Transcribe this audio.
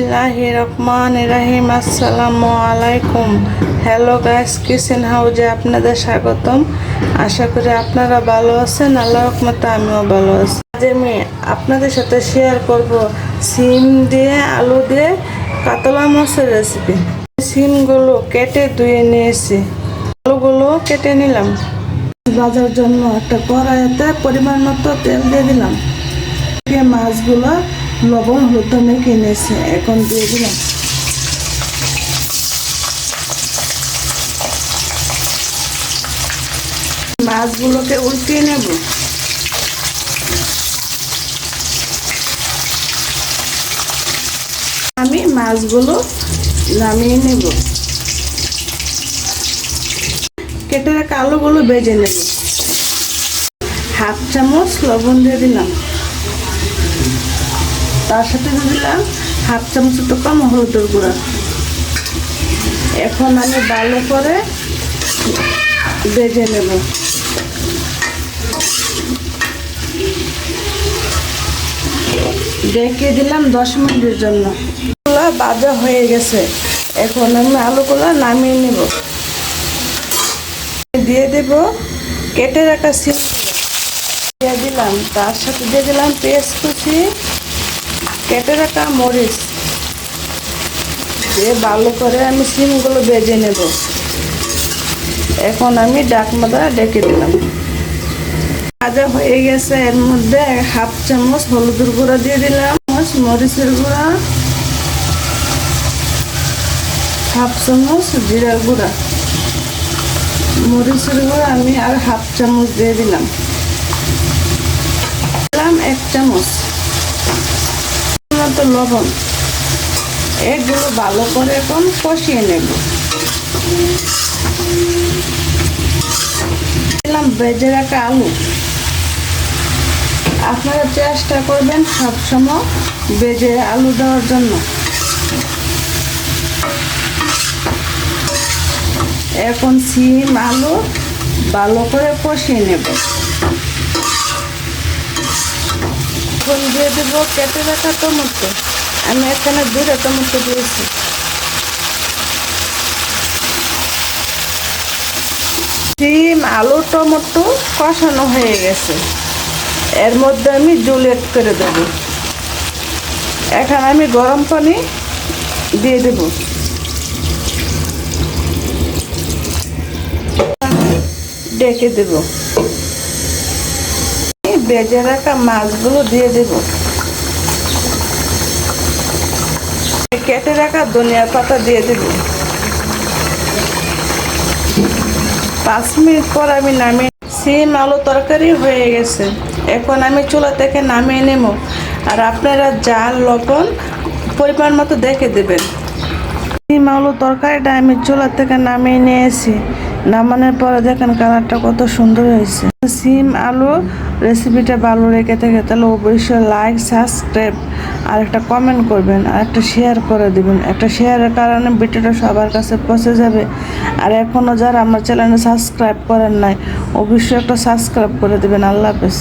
বিসমিল্লাহি আলাইকুম hello guys kitchen হাউজে আপনাদের স্বাগতম। আশা করি আপনারা ভালো আছেন আল্লাহ রহমতে আমিও ভালো আছি। আজ আমি আপনাদের সাথে শেয়ার করব সিম দিয়ে আলু দিয়ে কাতলা মাছের রেসিপি সিমগুলো কেটে ধুয়ে নিয়েছি। আলুগুলো কেটে নিলাম। ভাজার জন্য একটা কড়াইতে পরিমাণ মতো তেল দিয়ে দিলাম। মাছগুলো লবণ হলুদ মেখে নিয়েছে, এখন দিয়ে দিলাম। মাছগুলোকে উল্টিয়ে নেব। আমি মাছগুলো নামিয়ে নেব। কেটে রাখা আলুগুলো বেজে নেব। হাফ চামচ লবণ দিয়ে দিলাম। তার সাথে দিয়ে দিলাম হাফ চামচ একটু কম হলুদের গুঁড়া। এখন আমি ভালো করে বেজে নেব। ডেকে দিলাম দশ মিনিটের জন্য। বাজা হয়ে গেছে। এখন আমি আলুগুলো নামিয়ে নেব। দিয়ে দেব কেটে রাখা সিম দিয়ে দিলাম, তার সাথে দিয়ে দিলাম পেঁয়াজ কুচি। কেটে রাখা মরিচ দিয়ে ভালো করে আমি সিমগুলো বেজে নেব। এখন আমি ডাকমাদা ডেকে দিলাম। ভাজা হয়ে গেছে, এর মধ্যে হাফ চামচ হলুদের গুঁড়া দিয়ে দিলাম মরিচের গুঁড়া, হাফ চামচ জিরার গুঁড়া। মরিচের গুঁড়া আমি আর হাফ চামচ দিয়ে দিলাম। দিলাম এক চামচ। মতো লবণ। এগুলো ভালো করে এখন কষিয়ে নেব। দিলাম বেজে রাখা আলু। আপনারা চেষ্টা করবেন সবসময় বেজে আলু দেওয়ার জন্য। এখন সিম আলু ভালো করে কষিয়ে নেব। এখন দিয়ে দেবো রাখা টমেটো। আমি এখানে দুটো টমেটো দিয়েছি। সিম, আলু, টমেটো কষানো হয়ে গেছে। এর মধ্যে আমি জল এড করে দেব। এখন আমি গরম পানি দিয়ে দেব। ডেকে দেব। বেজে রাখা মাছগুলো দিয়ে দেব। কেটে রাখা ধনিয়া পাতা দিয়ে দেব। পাঁচ মিনিট পর আমি নামিয়ে সিম আলু তরকারি হয়ে গেছে। এখন আমি চুলা থেকে নামিয়ে নেব। আর আপনারা জাল লবণ পরিমাণ মতো দেখে দেবেন। সিম আলু তরকারিটা আমি চুলা থেকে নামিয়ে নিয়েছি। নামানোর পরে দেখেন কালারটা কত সুন্দর হয়েছে। সিম আলু রেসিপিটা ভালো রেখে থাকে তাহলে অবশ্যই লাইক সাবস্ক্রাইব আর একটা কমেন্ট করবেন আর একটা শেয়ার করে দেবেন। একটা শেয়ারের কারণে ভিডিওটা সবার কাছে পৌঁছে যাবে। আর এখনও যারা আমার চ্যানেলে সাবস্ক্রাইব করেন নাই, অবশ্যই একটা সাবস্ক্রাইব করে দেবেন। আল্লাহ হাফেজ।